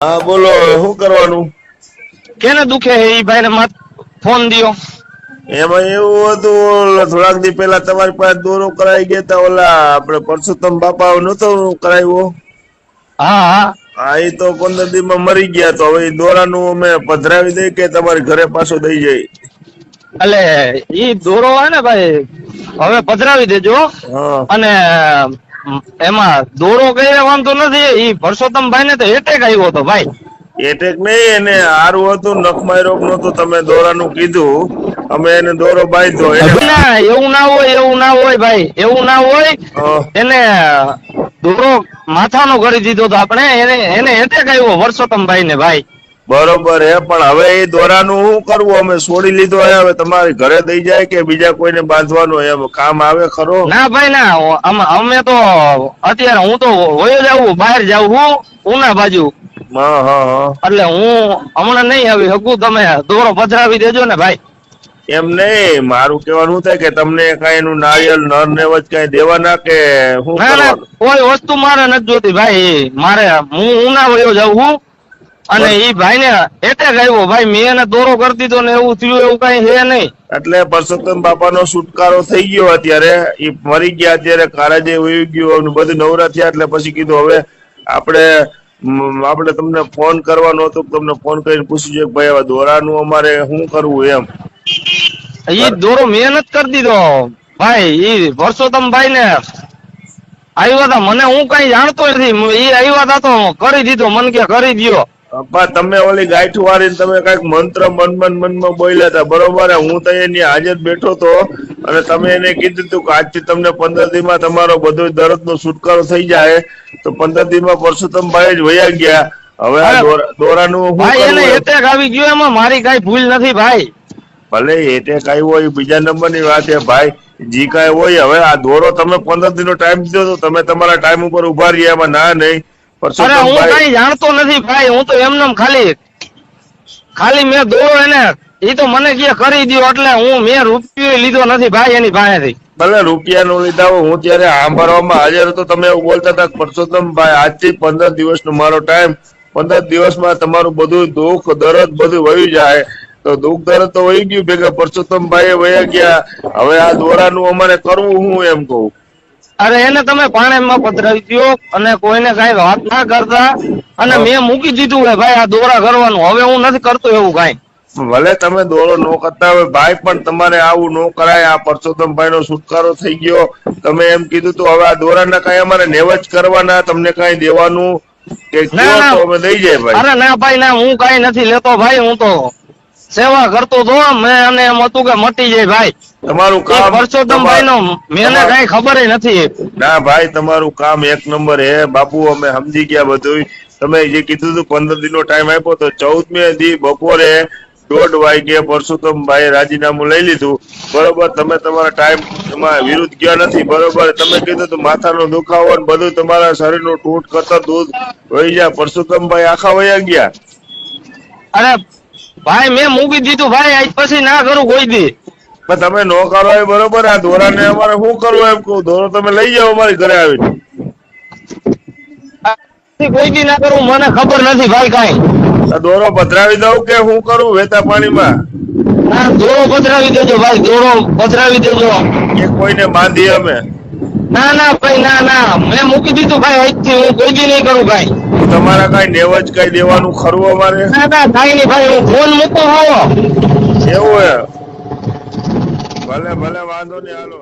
હા બોલો શું કરવાનું? કેને દુખે હે ઈ ભાઈને મત ફોન દિયો. એમાં એવું હતું થોડાક દી પેલા તમારી પાસે દોરો કરાવી ગયા તા ઓલા આપણે પરસોત્તમ બાપા નતો કરાવ્યો? હા હા. હા એ તો પંદર દી માં મરી ગયા તો હવે દોરા દોરાનું અમે પધરાવી દઈ કે તમારી ઘરે પાછો દઈ જાય? એટલે ઈ દોરો હે ને ભાઈ હવે પધરાવી દેજો. અને એમાં દોરો કઈ વાંધો નથી ઈ પરસોત્તમભાઈ ને તો એટેક આવ્યો હતો ભાઈ. એટેક નહીં એને હારું હતું નખમાય રોગ નતું તમે દોરાનું કીધું. અમે એને દોરો બાંધ્યો. ના એવું ના હોય એવું ના હોય ભાઈ એવું ના હોય. એને દોરો માથાનો કરી દીધો તો આપણે એને એને એટેક આવ્યો પરસોત્તમભાઈ ને ભાઈ. બરોબર હે પણ હવે એ દોરાનું શું કરવું? અમે છોડી લીધો હે હવે તમારી ઘરે દઈ જાય કે બીજા કોઈને બાંધવાનું એમ કામ આવે ખરો? ના ભાઈ ના અમે તો અત્યારે હું તો વયો જાઉં બહાર જાઉં હું ઉના બાજુ. હા હા હા. એટલે હું હમણાં નહીં આવી શકું તમે દોરો પધરાવી દેજો ને ભાઈ. એમ નહીં મારું કેવાનું થાય કે તમને કઈ એનું નારિયેલ નર ને વચ કઈ દેવાના કે કરવાનું? કોઈ વસ્તુ મારે નથી જોતી ભાઈ. મારે હું ઉના વયો જાઉં છું અને ઈ ભાઈ ને એટેક આવ્યો. ભાઈ મેં એને દોરો કરી દીધો ને એવું થયું એવું કઈ છે નહીં. એટલે પરસોત્તમ બાપા નો છુટકારો થઈ ગયો અત્યારે. એ મરી ગયા અત્યારે કારાજે વહી ગયું બધું નવરા થયા એટલે પછી કીધું હવે આપણે આપણે તમને ફોન કરવાનો હતો તમને ફોન કરીને પૂછી જોઈએ કે ભાઈ હવે દોરાનું અમારે શું કરવું એમ? ઈ દોરો મહેનત કરી દીધો. ભાઈ ઈ પરસોત્તમ ભાઈ ને આવ્યા હતા મને હું કઈ જાણતો નથી. એ આવ્યા હતા તો કરી દીધો. મન કે કરી દ્યો. અપ્પા તમે ઓલી ગાંઠ વાળીને તમે કંઈક મંત્ર મન મન મનમાં બોલ્યા હતા બરોબર? હું તો એની હાજર બેઠો તો અને તમે એને કીધું હતું કે આજથી તમને પંદર દીમાં તમારો બધો દર્દ નો છુટકારો થઈ જાય. તો પંદર દીમાં પરસોત્તમ ભાઈ જ વયા ગયા. હવે આ દોરા- દોરાનું એને એટેક આવી ગયો એમાં મારી કઈ ભૂલ નથી ભાઈ. ભલે એટેક આવ્યો હોય એ બીજા નંબરની વાત છે ભાઈ. જી કાંઈ હોય હવે આ દોરો તમે પંદર દિનનો ટાઈમ દીધો તો તમે તમારા ટાઈમ ઉપર ઊભા રહ્યા એમાં ના નહીં. અરે હું કઈ જાણતો નથી ભાઈ હું તો એમનેમ ખાલી ખાલી મેં દોરો એને એ તો મને કે કરી દ્યો એટલે હું મેં રૂપિયો લીધો નથી ભાઈ એની પાસેથી. ભલે રૂપિયાનું લીધા હોય હું ત્યારે સાંભળવામાં હાજર હતો તમે એવું બોલતા હતા પરસોત્તમ ભાઈ આજથી પંદર દિવસ નો મારો ટાઈમ પંદર દિવસમાં તમારું બધું દુઃખ દરદ બધું વહી જાય. તો દુઃખ દરદ તો વહી ગયું ભેગા. પરસોત્તમ ભાઈ વયા ગયા. હવે આ દોરાનું અમારે કરવું હું એમ કહું? અરે એને તમે પાણીમાં પધરાવી દો અને કોઈને કઈ વાત ના કરતા અને મેં મૂકી દીધું કે ભાઈ આ દોરા કરવાનું. હવે હું નથી કરતો એવું કઈ. ભલે તમે દોરો નો કરતા હોય ભાઈ પણ તમારે આવું નો કરાય. આ પરસોત્તમભાઈ નો છુટકારો થઈ ગયો. તમે એમ કીધું તો હવે આ દોરાના કઈ અમારે નેવજ કરવાના. તમને કઈ દેવાનું કે ના, ના. અમે દઈ જાય ભાઈ. અરે ના ભાઈ ના હું કઈ નથી લેતો ભાઈ હું તો સેવા કરતો તો. મેં અને એમ હતું કે મટી જાય ભાઈ. તમારું કામ પરસોત્તમભાઈ નો મેં કઈ ખબર નથી. ના ભાઈ તમારું કામ એક નંબર હે. બાપુ અમે સમજી ગયા બધું તમે જે કીધું હતું પંદર દિનનો ટાઈમ આપ્યો તો ચૌદમી દી બપોરે દોઢ વાગે પરસોત્તમભાઈ રાજીનામું લઈ લીધું. બરોબર તમે તમારા ટાઈમ એમાં વિરુદ્ધ ગયા નથી. બરોબર તમે કીધું તું માથાનો દુખાવો ને બધું તમારા શરીરનું તૂટ કરતા દૂધ વહી જાય પરસોત્તમભાઈ આખા વયા ગયા. અરે ભાઈ મેં મૂકી દીધું. ભાઈ આજ પછી ના કરું કોઈ દી. પણ તમે નો કરો એ બરોબર આ દોરાને અમારે શું કરવું એમ કહું? દોરો તમે લઈ જાઓ અમારી ઘરે આવીને. કોઈ બી ના કરું મને ખબર નથી ભાઈ કઈ. દોરો પધરાવી દઉં કે હું કરું વેતા પાણીમાં? ના દોરો પધરાવી દેજો ભાઈ દોરો પધરાવી દેજો. એ કોઈને બાંધીએ અમે. ના ના ભાઈ ના ના. મેં મૂકી દીધું ભાઈ આજથી હું કોઈ બી નહીં કરું ભાઈ. તમારા કઈ નેવજ કઈ દેવાનું ખરું અમારે? ના ના કાંઈ નહીં ભાઈ હું ફોન મૂકો હો એવું હે ભલે ભલે વાંધો નહીં હાલો.